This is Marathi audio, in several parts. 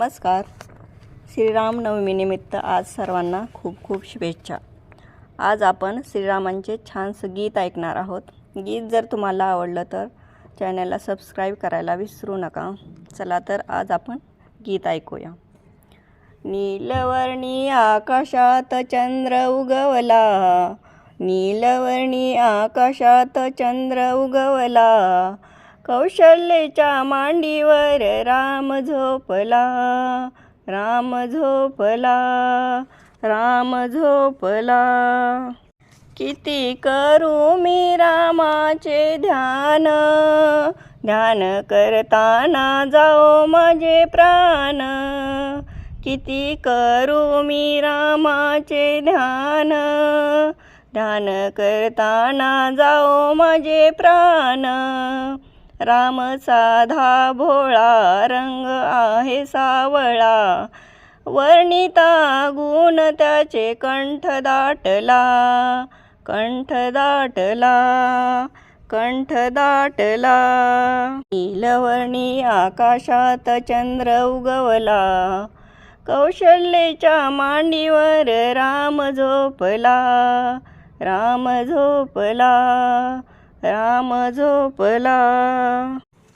नमस्कार. श्रीराम नवमीनिमित्त आज सर्वांना खूप खूप शुभेच्छा. आज आपण श्रीरामांचे छानसं गीत ऐकणार आहोत. गीत जर तुम्हाला आवडलं तर चॅनलला सबस्क्राईब करायला विसरू नका. चला तर आज आपण गीत ऐकूया. नीलवर्णी आकाशात चंद्र उगवला. नीलवर्णी आकाशात चंद्र उगवला. कौशल्याच्या मांडीवर राम झोपला राम झोपला राम झोपला. किती करू मी रामाचे ध्यान? ध्यान करताना जाओ माझे प्राण. किती करू मी रामाचे ध्यान? ध्यान करताना जाओ माझे प्राण. राम साधा भोळा रंग आहे सावळा. वर्णिता गुण त्याचे कंठ दाटला कंठ दाटला कंठ दाटला. नीलवर्णी आकाशात चंद्र उगवला कौशल्याच्या मांडीवर राम झोपला राम झोपला. राम झोपला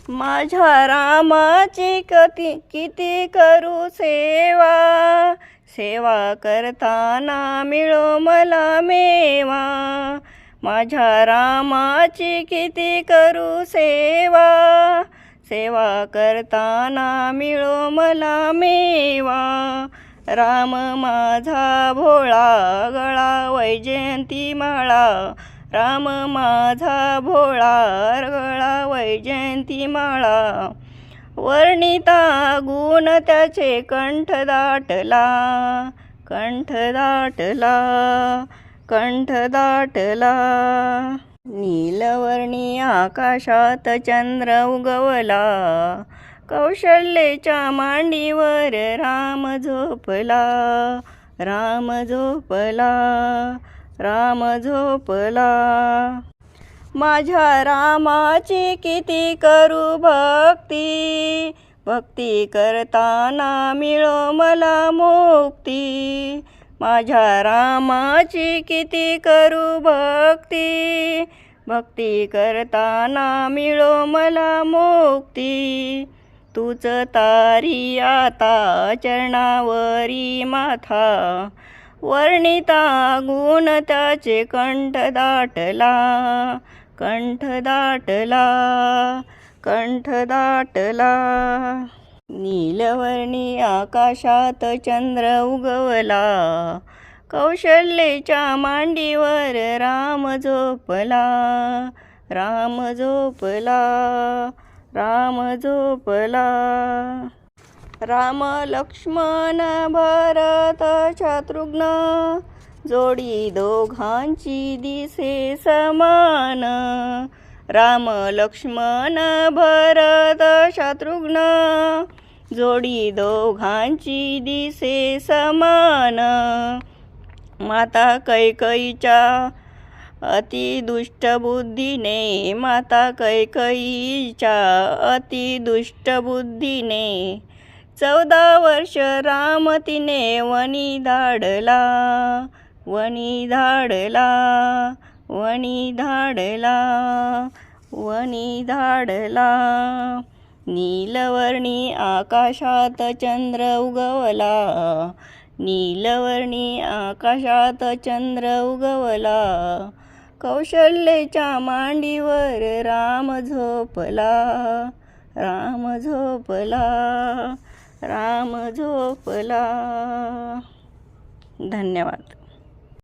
माझ्या रामाची कती किती करू सेवा? सेवा करताना मिळो मला मेवा. माझ्या रामाची किती करू सेवा? सेवा करताना मिळो मला मेवा. राम माझा भोळा गळा वैजयंती माळा. राम माझा भोळा गळा वैजयंती माळा. वर्णिता गुण त्याचे कंठ दाटला कंठ दाटला कंठ दाटला. नीलवर्णी आकाशात चंद्र उगवला कौशल्याच्या मांडीवर राम झोपला राम झोपला. राम झोपला. माझ्या रामाची किती करू भक्ती. भक्ती करताना मिळो मला मुक्ती. माझ्या रामाची किती करू भक्ती. भक्ती करताना मिळो मला मुक्ती. तूच तारी आता चरणावरी माथा. वर्णिता गुण त्याचे कंठ दाटला कंठ दाटला कंठ दाटला. नीलवर्णी आकाशात चंद्र उगवला कौशल्याच्या मांडीवर राम झोपला राम झोपला राम झोपला. राम लक्ष्मण भरत शत्रुघ्न जोडी दोघांची दिसे समान. राम लक्ष्मण भरत शत्रुघ्न जोडी दोघांची दिसे समान. माता कैकईच्या अतिदुष्ट बुद्धीने माता कैकईच्या अतिदुष्ट बुद्धीने चौदा वर्ष राम तिने वणी धाडला वणी धाडला वणी धाडला वणी धाडला. नीलवर्णी आकाशात चंद्र उगवला नीलवर्णी आकाशात चंद्र उगवला. कौशल्याच्या मांडीवर राम झोपला राम झोपला. राम झोपला. धन्यवाद.